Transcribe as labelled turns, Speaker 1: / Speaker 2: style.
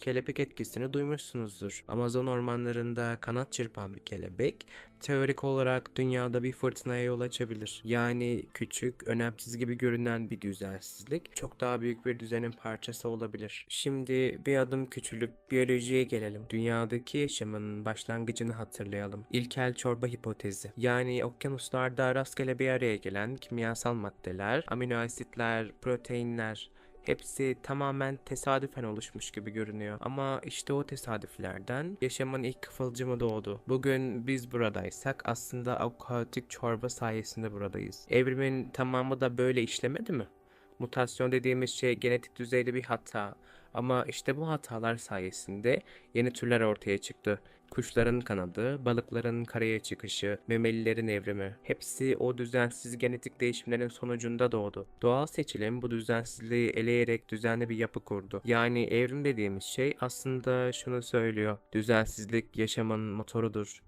Speaker 1: Kelebek etkisini duymuşsunuzdur. Amazon ormanlarında kanat çırpan bir kelebek teorik olarak dünyada bir fırtınaya yol açabilir. Yani küçük, önemsiz gibi görünen bir düzensizlik çok daha büyük bir düzenin parçası olabilir. Şimdi bir adım küçülüp biyolojiye gelelim. Dünyadaki yaşamın başlangıcını hatırlayalım. İlkel çorba hipotezi. Yani okyanuslarda rastgele bir araya gelen kimyasal maddeler, amino asitler, proteinler Hepsi tamamen tesadüfen oluşmuş gibi görünüyor. Ama işte o tesadüflerden yaşamın ilk kıvılcımı doğdu. Bugün biz buradaysak aslında o kaotik çorba sayesinde buradayız. Evrimin tamamı da böyle işlemedi mi? Mutasyon dediğimiz şey genetik düzeyde bir hata. Ama işte bu hatalar sayesinde yeni türler ortaya çıktı. Kuşların kanadı, balıkların karaya çıkışı, memelilerin evrimi. Hepsi o düzensiz genetik değişimlerin sonucunda doğdu. Doğal seçilim bu düzensizliği eleyerek düzenli bir yapı kurdu. Yani evrim dediğimiz şey aslında şunu söylüyor. Düzensizlik yaşamın motorudur.